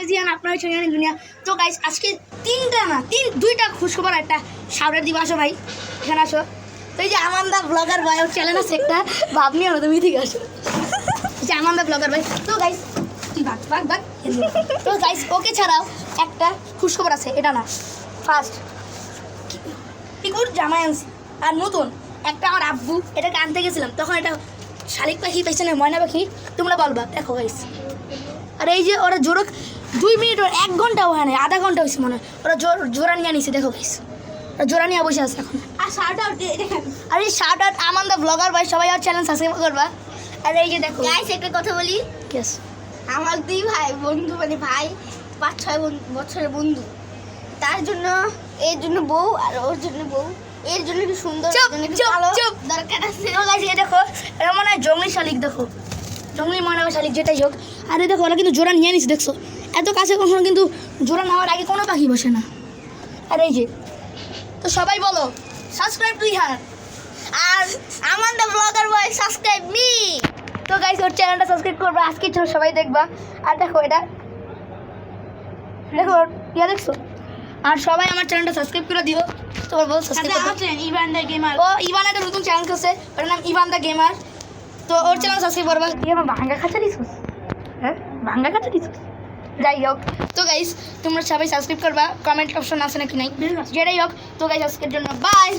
মেজিয়ান আপনার চ্যানেল দুনিয়া। তো গাইস আজকে তিনটা না, তিন, দুইটা খুশখবর একটা সাউরের দিবা আসো ভাই। এখানে আসো। তো এই যে আমান্দা ব্লগার ভাই, ওর চ্যানেল আছে একটা। ভাব নিয়ে তুমি ঠিক আসো। যে আমান্দা ব্লগার ভাই। তো গাইস তুই ভাগ ভাগ ভাগ। তো গাইস ওকে ছাড়াও একটা খুশখবর আছে, এটা না। ফার্স্ট পিকুর জামাই আনছি। আর নতুন, একটা আমার আব্বু, এটাকে আনতে গেছিলাম। তখন এটা শালিক পাখি পাইছে না, ময়না পাখি, তোমরা বলবা। দেখো গাইস আর এই যে ওরা জোরক দুই মিনিট ওর এক ঘণ্টা না আধা ঘণ্টা হয়েছে মনে হয়। ওরা জোর জোড়া নিয়ে নিছে দেখো গাইস ওরা জোড়া নিয়ে বসে আছে এখন। আর শার্ট আউট আর এই শার্ট আউট আমাদের ব্লগার ভাই সবাই আর চ্যানেল সাবস্ক্রাইব করবা। আর এই যে দেখো। গাইস একটা কথা বলি। ইয়েস আমার দুই ভাই বন্ধু মানে ভাই পাঁচ ছয় বছরের বন্ধু। তার জন্য এর জন্য বউ আর ওর জন্য বউ। এর জন্য কি সুন্দর। দরকার আছে। তো গাইস এই দেখো এটা মনে হয় জঙ্গলি শালিক দেখো। জঙ্গলি ময়না বা শালিক যেটাই হোক। আর এই দেখো ওরা কিন্তু জোড়া নিয়ে নিছে দেখছ? এত কাছে কখনো কিন্তু জোড়া নেওয়ার আগে কোনো পাখি বসে না। আর এই যে তো সবাই বলো সাবস্ক্রাইব টু ইহার আর আমার the blogger boy subscribe me তো গাইস ওর চ্যানেলটা সাবস্ক্রাইব করবা আজকে ছিল সবাই দেখবা। আর দেখো এটা দেখো ইয়া দেখছ? আর সবাই আমার চ্যানেলটা সাবস্ক্রাইব করে দিও। তোমার বল সাবস্ক্রাইব ইভান দ্য গেমার ও ইভান একটা নতুন চ্যানেল করছে ওর নাম ইভান দ্য গেমার তো ওর চ্যানেল সাবস্ক্রাইব করবা। কি আমার ভাঙ্গা খাঁচা দিছিস? হ্যাঁ? ভাঙ্গা খাঁচা দিছিস? যাই হোক তো গাইস তোমরা সবাই সাবস্ক্রাইব করবা কমেন্ট অপশন আছে নাকি নাই? যেটাই হোক তো গাইস আজকের জন্য বাই